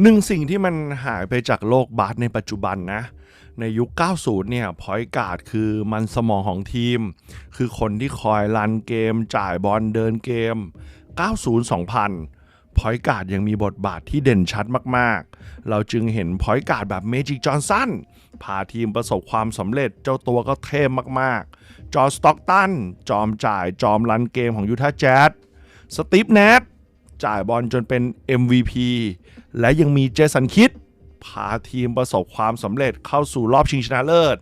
หนึ่งสิ่งที่มันหายไปจากโลกบาสในปัจจุบันนะ ในยุค 90 เนี่ยพอยการ์ดคือมันสมองของทีม คือคนที่คอยรันเกม จ่ายบอลเดินเกม 90 2000 พอยการ์ดยังมีบทบาทที่เด่นชัดมากๆ เราจึงเห็นพอยการ์ดแบบเมจิกจอห์นสันพาทีมประสบความสำเร็จเจ้าตัวก็เท่มากๆ จอร์สต็อกตัน จอมจ่ายจอมรันเกมของยูทาห์แจ๊สสตีฟเนท จ่ายบอลจนเป็น MVP และยังมีเจสันคิด พาทีมประสบความสำเร็จเข้าสู่รอบชิงชนะเลิศ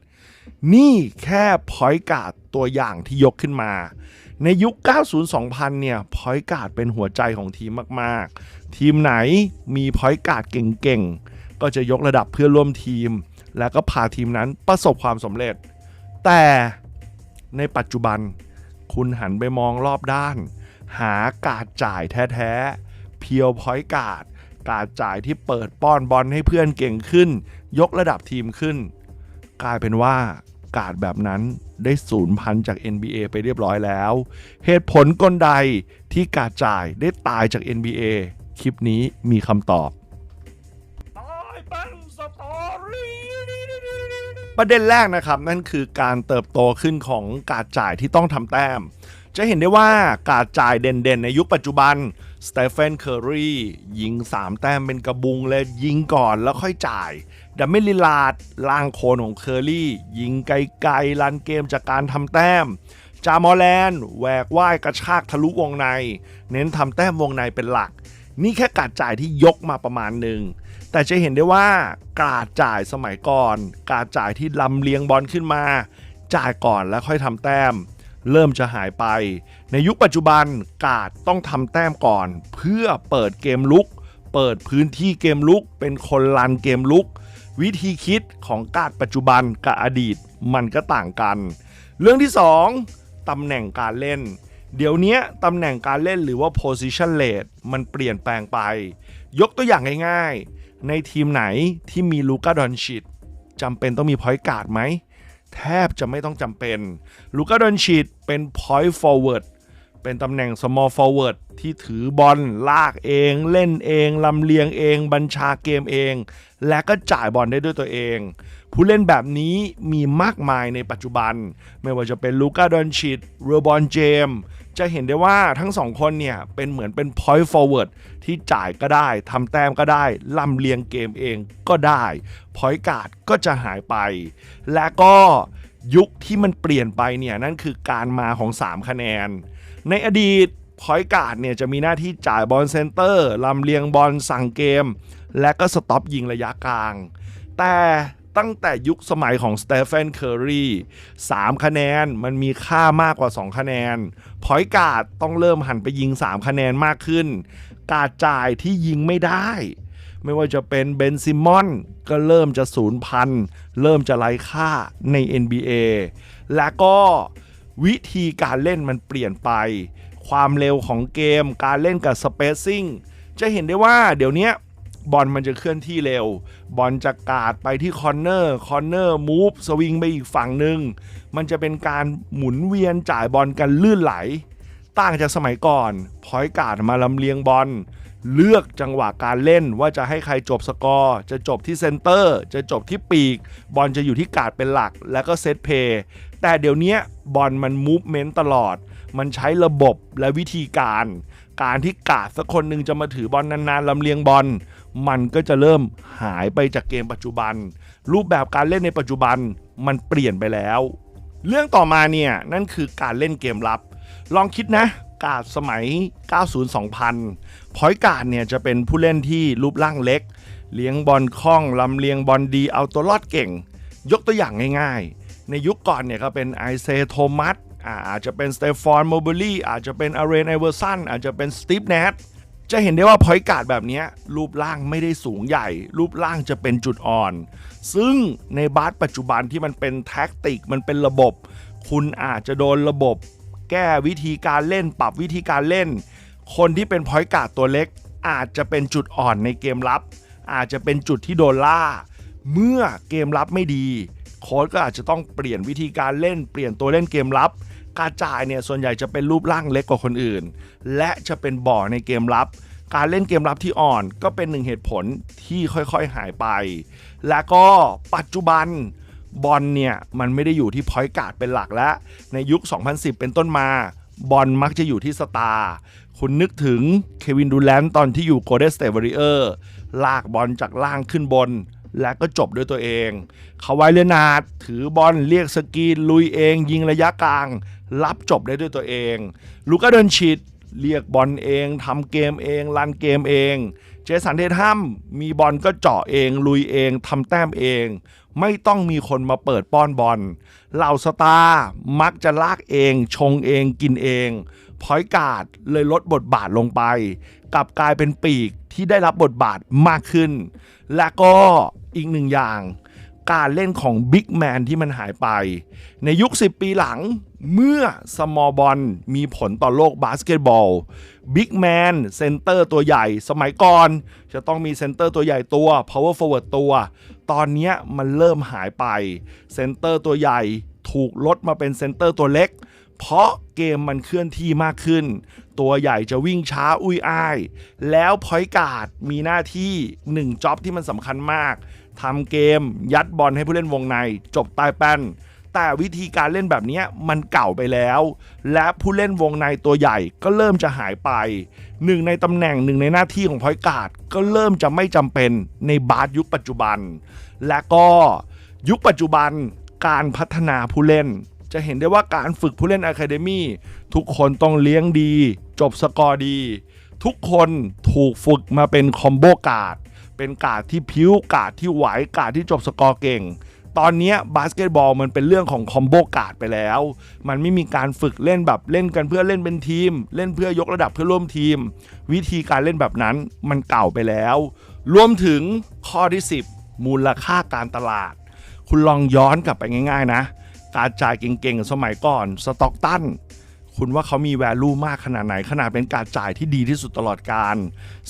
นี่แค่พอยการ์ดตัวอย่างที่ยกขึ้นมา ในยุค 90-2000 เนี่ยพอยการ์ดเป็นหัวใจของทีมมาก ๆ ทีมไหนมีพอยการ์ดเก่ง ๆ ก็จะยกระดับเพื่อร่วมทีม แล้วก็พาทีมนั้นประสบความสำเร็จ แต่ในปัจจุบันคุณหันไปมองรอบด้าน หาการจ่ายแท้ๆเพียวพอยการ์ดการจ่ายที่เปิดป้อนบอลให้เพื่อนเก่งขึ้น ยกระดับทีมขึ้น กลายเป็นว่าการ์ดแบบนั้นได้สูญพันธุ์จาก NBA ไปเรียบร้อยแล้ว เหตุผลกลใดที่การจ่ายได้ตายจาก NBA คลิปนี้มีคำตอบ ประเด็นแรกนะครับ นั่นคือการเติบโตขึ้นของการจ่ายที่ต้องทำแต้ม จะเห็นได้ว่าการจ่ายเด่นๆ ในยุคปัจจุบันสเตฟนเคอร์รียิง 3 แต้มเป็นกระบุงเลยยิงก่อนแล้วค่อยจ่ายดัมเมลิลาดล่างโคนของเคอร์รี่ ยิงไกลๆลันเกมจากการทำแต้ม จามอแลนแหวกว่ายกระชากทะลุวงใน เน้นทำแต้มวงในเป็นหลัก นี่แค่การจ่ายที่ยกมาประมาณหนึ่งแต่จะเห็นได้ว่าการจ่ายสมัยก่อน การจ่ายที่ลำเลียงบอลขึ้นมา จ่ายก่อนแล้วค่อยทำแต้ม เริ่มจะหายไป ในยุคปัจจุบันกาดต้องทำแต้มก่อน เพื่อเปิดเกมลุก เปิดพื้นที่เกมลุก เป็นคนรันเกมลุก วิธีคิดของกาดปัจจุบันกับอดีตมันก็ต่างกัน เรื่องที่ 2ตำแหน่งการเล่น เดี๋ยวนี้ตำแหน่งการเล่นหรือว่า position rate มันเปลี่ยนแปลงไป ยกตัวอย่างง่ายๆ ในทีมไหนที่มีลูกาดอนชิดจำเป็นต้องมีพอยต์การ์ดไหม แทบจะไม่ต้องจำเป็นลูกาดอนชิดเป็น point forward เป็นตำแหน่ง small forward ที่ถือบอลลากเอง เล่นเองลำเลียงเอง บัญชาเกมเอง และก็จ่ายบอลได้ด้วยตัวเอง ผู้เล่นแบบนี้มีมากมายในปัจจุบัน ไม่ว่าจะเป็นลูก้าดอนชิดเรบอนเจม จะเห็นได้ว่าทั้งสองคนเนี่ย เป็นเหมือนเป็น point forward ที่จ่ายก็ได้ทำแต้มก็ได้ลำเลียงเกมเองก็ได้ point guard ก็จะหายไป และก็ยุคที่มันเปลี่ยนไปเนี่ยนั่นคือการมาของ 3 คะแนน ในอดีตพอยการ์ดเนี่ยจะมีหน้าที่จ่ายบอลเซนเตอร์ลำเลียงบอลสั่งเกม และก็สต็อปยิงระยะกลาง แต่ตั้งแต่ยุคสมัยของสเตเฟนเคอรี3คะแนนมันมีค่ามากกว่า 2 คะแนนพอยการ์ดต้องเริ่มหันไปยิง 3 คะแนนมากขึ้น การจ่ายที่ยิงไม่ได้ ไม่ว่าจะเป็นเบนซิมอนก็เริ่มจะศูนย์พัน เริ่มจะไร้ค่าใน NBA และก็ วิธีการเล่นมันเปลี่ยนไป ความเร็วของเกม การเล่นกับสเปซซิ่งจะเห็นได้ว่าเดี๋ยวนี้บอลมันจะเคลื่อนที่เร็ว บอลจะกาดไปที่คอนเนอร์ คอนเนอร์มูฟสวิงไปอีกฝั่งหนึ่ง มันจะเป็นการหมุนเวียนจ่ายบอลกันลื่นไหล ต่างจากสมัยก่อน พอยกาดมาลำเลียงบอล เลือกจังหวะการเล่นว่าจะให้ใครจบสกอร์ จะจบที่เซนเตอร์ จะจบที่ปีก บอลจะอยู่ที่กาดเป็นหลัก แล้วก็เซตเพย์แต่เดี๋ยวนี้บอลมันมูฟเมนต์ตลอด มันใช้ระบบและวิธีการ การที่กาดสักคนหนึ่งจะมาถือบอลนานๆลำเลียงบอล มันก็จะเริ่มหายไปจากเกมปัจจุบัน รูปแบบการเล่นในปัจจุบันมันเปลี่ยนไปแล้ว เรื่องต่อมาเนี่ยนั่นคือการเล่นเกมรับ ลองคิดนะ กาดสมัย 90-2000 พอยการ์ดเนี่ยจะเป็นผู้เล่นที่รูปร่างเล็ก เลี้ยงบอลคล่องลำเลียงบอลดีเอาตัวรอดเก่ง ยกตัวอย่างง่ายๆ ในยุคก่อนเนี่ยก็เป็นไอเซโทมัสอาจจะเป็นสเตฟอนโมเบลี่อาจจะเป็นอาเรนไอเวอร์สันอาจจะเป็นสตีฟเนทจะเห็นได้ว่าพอยการ์ดแบบนี้รูปร่างไม่ได้สูงใหญ่ รูปร่างจะเป็นจุดอ่อน ซึ่งในบาสปัจจุบันที่มันเป็นแท็กติกมันเป็นระบบ คุณอาจจะโดนระบบ แก้วิธีการเล่นปรับวิธีการเล่น คนที่เป็นพอยการ์ดตัวเล็ก อาจจะเป็นจุดอ่อนในเกมรับ อาจจะเป็นจุดที่โดนล่า เมื่อเกมรับไม่ดี โค้ชก็อาจจะต้องเปลี่ยนวิธีการเล่น เปลี่ยนตัวเล่นเกมรับการจ่ายเนี่ยส่วนใหญ่จะเป็นรูปร่างเล็กกว่าคนอื่น และจะเป็นบ่อในเกมรับ การเล่นเกมรับที่อ่อนก็เป็นหนึ่งเหตุผลที่ค่อยๆหายไป และก็ปัจจุบัน บอลเนี่ยมันไม่ได้อยู่ที่พอยต์การ์ดเป็นหลักแล้ว ในยุค 2010 เป็นต้นมา บอลมักจะอยู่ที่สตาร์คุณนึกถึงเควินดูแลนตอนที่อยู่โกลเด้นสเต t วอริเออร์ลากบอลจากล่างขึ้นบน และก็จบด้วยตัวเองคาวเลนาร์ดถือบอลเรียกสกีนลุยเอง ยิงระยะกลาง รับจบได้ด้วยตัวเอง ลูก้าเดินชิดเรียกบอลเองทำเกมเอง รันเกมเอง จสันเททัมมีบอลก็เจาะเอง ลุยเองทำแต้มเอง ไม่ต้องมีคนมาเปิดป้อนบอลเหล่าสตาร์มักจะลากเอง ชงเองกินเองพอยการ์ดเลยลดบทบาทลงไปกลับกลายเป็นปีกที่ได้รับบทบาทมากขึ้น และก็อีกหนึ่งอย่าง การเล่นของบิ๊กแมนที่มันหายไป ในยุค 10 ปีหลังเมื่อสมอลบอลมีผลต่อโลกบาสเกตบอลบิ๊กแมนเซนเตอร์ตัวใหญ่สมัยก่อน จะต้องมีเซนเตอร์ตัวใหญ่ตัว power forward ตัว ตอนนี้มันเริ่มหายไปเซนเตอร์ตัวใหญ่ถูกลดมาเป็นเซนเตอร์ตัวเล็ก เพราะเกมมันเคลื่อนที่มากขึ้น ตัวใหญ่จะวิ่งช้าอุ้ยอ้าย แล้วพอยการ์ดมีหน้าที่1จ็อบที่มันสำคัญมาก ทำเกม ยัดบอลให้ผู้เล่นวงใน จบใต้แป้น แต่วิธีการเล่นแบบนี้มันเก่าไปแล้ว และผู้เล่นวงในตัวใหญ่ก็เริ่มจะหายไปหนึ่งในตำแหน่งหนึ่งในหน้าที่ของพอยการ์ดก็เริ่มจะไม่จำเป็นในบาสยุคปัจจุบัน และก็ยุคปัจจุบันการพัฒนาผู้เล่น จะเห็นได้ว่าการฝึกผู้เล่นอะคาเดมี่ทุกคนต้องเลี้ยงดี จบสกอร์ดี ทุกคนถูกฝึกมาเป็นคอมโบการ์ด เป็นการ์ดที่พิ้วการ์ดที่ไหวการ์ดที่จบสกอร์เก่ง ตอนนี้บาสเกตบอลมันเป็นเรื่องของคอมโบการ์ดไปแล้ว มันไม่มีการฝึกเล่นแบบเล่นกันเพื่อเล่นเป็นทีม เล่นเพื่อยกระดับเพื่อร่วมทีม วิธีการเล่นแบบนั้นมันเก่าไปแล้ว รวมถึงข้อที่ 10 มูลค่าการตลาด คุณลองย้อนกลับไปง่าย ๆ นะ การจ่ายเก่งๆสมัยก่อนสต็อกตัน คุณว่าเขามีแวลูมากขนาดไหน ขนาดเป็นการจ่ายที่ดีที่สุดตลอดการ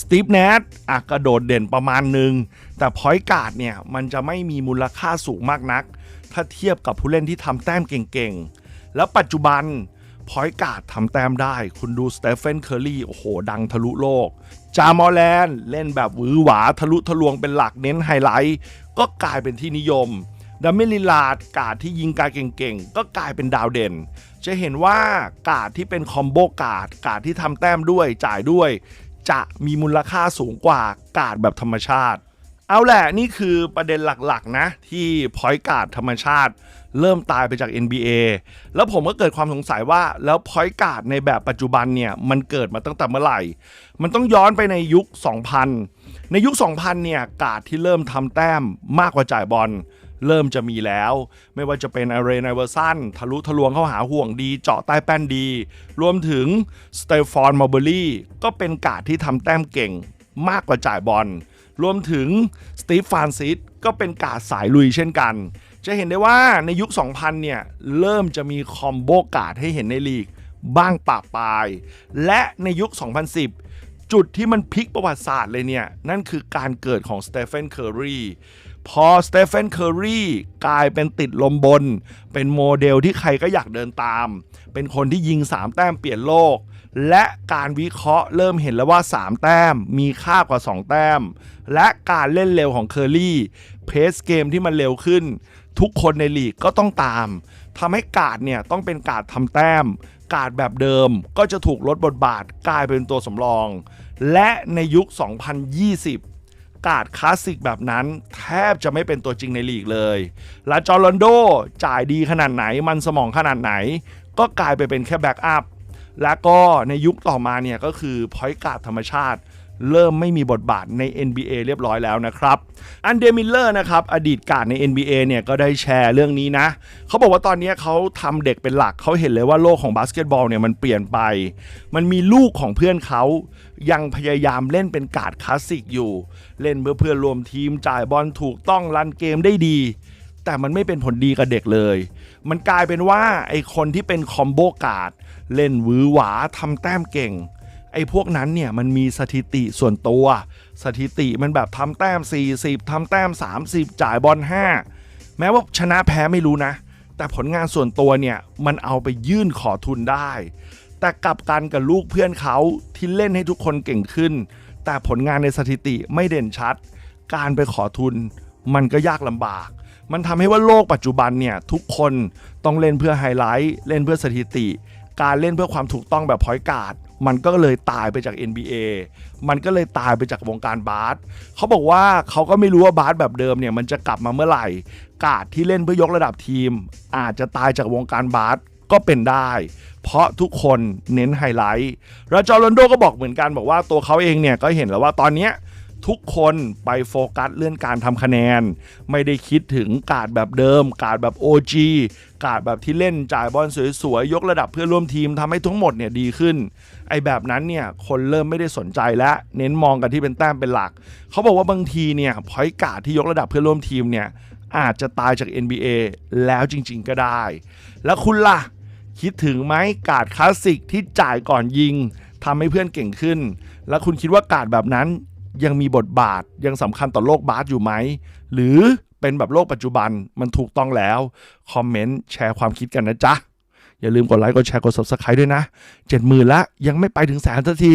สตีฟเนทอะกระโดดเด่นประมาณหนึ่ง แต่พอยการ์ดเนี่ย มันจะไม่มีมูลค่าสูงมากนัก ถ้าเทียบกับผู้เล่นที่ทำแต้มเก่งๆ แล้วปัจจุบันพอยการ์ดทำแต้มได้ คุณดูสเตเฟนเคอร์รี่โอ้โห ดังทะลุโลก จามอแลนเล่นแบบหวือหวาทะลุทะลวงเป็นหลักเน้นไฮไลท์ก็กลายเป็นที่นิยมดัมเมลิลาดการ์ดที่ยิงการเก่งๆ ก็กลายเป็นดาวเด่น จะเห็นว่าการ์ดที่เป็นคอมโบการ์ดการ์ดที่ทำแต้มด้วยจ่ายด้วย จะมีมูลค่าสูงกว่าการ์ดแบบธรรมชาติ เอาแหละนี่คือประเด็นหลักๆนะ ที่พอยการ์ดธรรมชาติ เริ่มตายไปจาก NBA แล้วผมก็เกิดความสงสัยว่าแล้วพอยการ์ดในแบบปัจจุบันเนี่ยมันเกิดมาตั้งแต่เมื่อไหร่ มันต้องย้อนไปในยุค 2000 ในยุค 2000 เนี่ยการ์ดที่เริ่มทำแต้มมากกว่าจ่ายบอล เริ่มจะมีแล้ว ไม่ว่าจะเป็นอารีนาเวอร์ซันทะลุทะลวงเข้าหาห่วงดี เจาะใต้แป้นดี รวมถึงสเตฟอนมอร์เบอรี่ก็เป็นกาดที่ทำแต้มเก่งมากกว่าจ่ายบอลรวมถึงสตีฟฟานซิสก็เป็นกาดสายลุยเช่นกัน จะเห็นได้ว่าในยุค 2000 เนี่ย เริ่มจะมีคอมโบกาดให้เห็นในลีก บ้างปะปาย และในยุค 2010 จุดที่มันพลิกประวัติศาสตร์เลยเนี่ย นั่นคือการเกิดของสเตเฟนเคอร์รี พอสเตเฟนเคอร์รีกลายเป็นติดลมบน เป็นโมเดลที่ใครก็อยากเดินตาม เป็นคนที่ยิง 3 แต้มเปลี่ยนโลก และการวิเคราะห์เริ่มเห็นแล้วว่า 3 แต้มมีค่ากว่า 2 แต้ม และการเล่นเร็วของเคอร์รี่เพสเกมที่มันเร็วขึ้น ทุกคนในลีกก็ต้องตามทำให้การ์ดเนี่ยต้องเป็นการ์ดทำแต้ม การ์ดแบบเดิมก็จะถูกลดบทบาทกลายเป็นตัวสำรอง และในยุค 2020 กาดคลาสสิกแบบนั้น แทบจะไม่เป็นตัวจริงในลีกเลย และจอร์แดนโดจ่ายดีขนาดไหนมันสมองขนาดไหน ก็กลายไปเป็นแค่แบ็กอัพและก็ในยุคต่อมาเนี่ยก็คือพอยการ์ดธรรมชาติ เริ่มไม่มีบทบาทใน NBA เรียบร้อยแล้วนะครับ อันเดมิลเลอร์นะครับอดีตการ์ดใน NBA เนี่ยก็ได้แชร์เรื่องนี้นะ เขาบอกว่าตอนนี้เขาทำเด็กเป็นหลักเขาเห็นเลยว่าโลกของบาสเกตบอลเนี่ยมันเปลี่ยนไป มันมีลูกของเพื่อนเขายังพยายามเล่นเป็นกาดคลาสสิกอยู่ เล่นเพื่อเพื่อนรวมทีมจ่ายบอลถูกต้องรันเกมได้ดี แต่มันไม่เป็นผลดีกับเด็กเลย มันกลายเป็นว่าไอคนที่เป็นคอมโบกาดเล่นหวือหวาทำแต้มเก่ง ไอ้พวกนั้นเนี่ยมันมีสถิติส่วนตัว สถิติมันแบบทำแต้ม 40ทำแต้ม 30 จ่ายบอล5 แม้ว่าชนะแพ้ไม่รู้นะ แต่ผลงานส่วนตัวเนี่ยมันเอาไปยื่นขอทุนได้ แต่กลับกันกับลูกเพื่อนเขาที่เล่นให้ทุกคนเก่งขึ้น แต่ผลงานในสถิติไม่เด่นชัด การไปขอทุน มันก็ยากลำบาก มันทำให้ว่าโลกปัจจุบันเนี่ยทุกคนต้องเล่นเพื่อไฮไลท์เล่นเพื่อสถิติ การเล่นเพื่อความถูกต้องแบบพอยการ์ด มันก็เลยตายไปจาก NBA มันก็เลยตายไปจากวงการบาสเขาบอกว่าเขาก็ไม่รู้ว่าบาสแบบเดิมเนี่ยมันจะกลับมาเมื่อไหร่ การ์ดที่เล่นเพื่อยกระดับทีม อาจจะตายจากวงการบาสก็เป็นได้ เพราะทุกคนเน้นไฮไลท์แล้วจอร์นโดก็บอกเหมือนกันบอกว่าตัวเขาเองเนี่ยก็เห็นแล้วว่าตอนเนี้ย ทุกคนไปโฟกัสเรื่องการทำคะแนน ไม่ได้คิดถึงการ์ดแบบเดิม การ์ดแบบ OG การ์ดแบบที่เล่นจ่ายบอลสวยๆ ยกระดับเพื่อร่วมทีมทำให้ทั้งหมดเนี่ยดีขึ้น ไอ้แบบนั้นเนี่ยคนเริ่มไม่ได้สนใจและเน้นมองกันที่เป็นแต้มเป็นหลัก เขาบอกว่าบางทีเนี่ยพอยการ์ดที่ยกระดับเพื่อร่วมทีมเนี่ยอาจจะตายจาก NBA แล้วจริง ๆ ก็ได้ แล้วคุณล่ะ คิดถึงไหมการ์ดคลาสสิกที่จ่ายก่อนยิงทำให้เพื่อนเก่งขึ้น แล้วคุณคิดว่าการ์ดแบบนั้น ยังมีบทบาทยังสำคัญต่อโลกบาสอยู่ไหม หรือเป็นแบบโลกปัจจุบันมันถูกต้องแล้ว คอมเมนต์แชร์ความคิดกันนะจ๊ะ อย่าลืมกดไลค์กดแชร์กด subscribe ด้วยนะ 70,000ละยังไม่ไปถึงแสนสักที